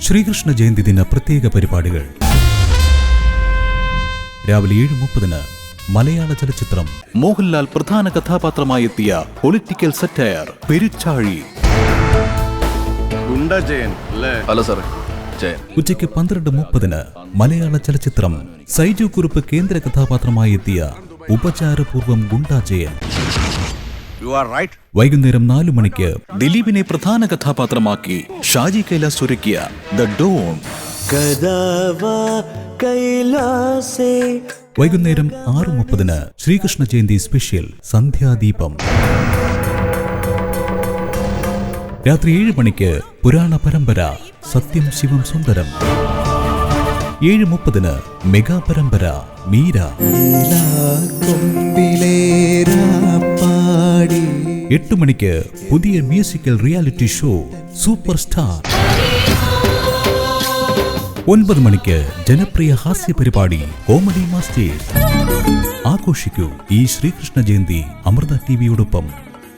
ശ്രീകൃഷ്ണ ജയന്തി ദിന പ്രത്യേക പരിപാടികൾ. രാവിലെ ഏഴ് മുപ്പതിന് മലയാള ചലച്ചിത്രം മോഹൻലാൽ പ്രധാന കഥാപാത്രമായി എത്തിയ പൊളിറ്റിക്കൽ സറ്റയർ പെരുച്ചാഴി. ഗുണ്ട ജയൻ അല്ലേ? സാറേ ഉച്ചയ്ക്ക് പന്ത്രണ്ട് മുപ്പതിന് മലയാള ചലച്ചിത്രം സൈജു കുറുപ്പ് കേന്ദ്ര കഥാപാത്രമായി എത്തിയ ഉപചാരപൂർവം ഗുണ്ടാജയൻ വൈകുന്നേരം നാലു മണിക്ക് ദിലീപിനെ പ്രധാന കഥാപാത്രമാക്കി ഷാജി കൈലാസ് ഒരുക്കിയ ദ ഡോൺ. വൈകുന്നേരം ആറ് മുപ്പതിന് ശ്രീകൃഷ്ണ ജയന്തി സ്പെഷ്യൽ സന്ധ്യാദീപം. രാത്രി ഏഴ് മണിക്ക് പുരാണ പരമ്പര സത്യം ശിവം സുന്ദരം. ഏഴ് മുപ്പതിന് മെഗാ പരമ്പര മീര. എട്ട് മണിക്ക് പുതിയ musical reality show super star ഒൻപത് മണിക്ക് ജനപ്രിയ ഹാസ്യ പരിപാടി കോമഡി മാസ്റ്റേഴ്സ്. ആഘോഷിക്കൂ ഈ ശ്രീകൃഷ്ണ ജയന്തി അമൃത ടിവിയോടൊപ്പം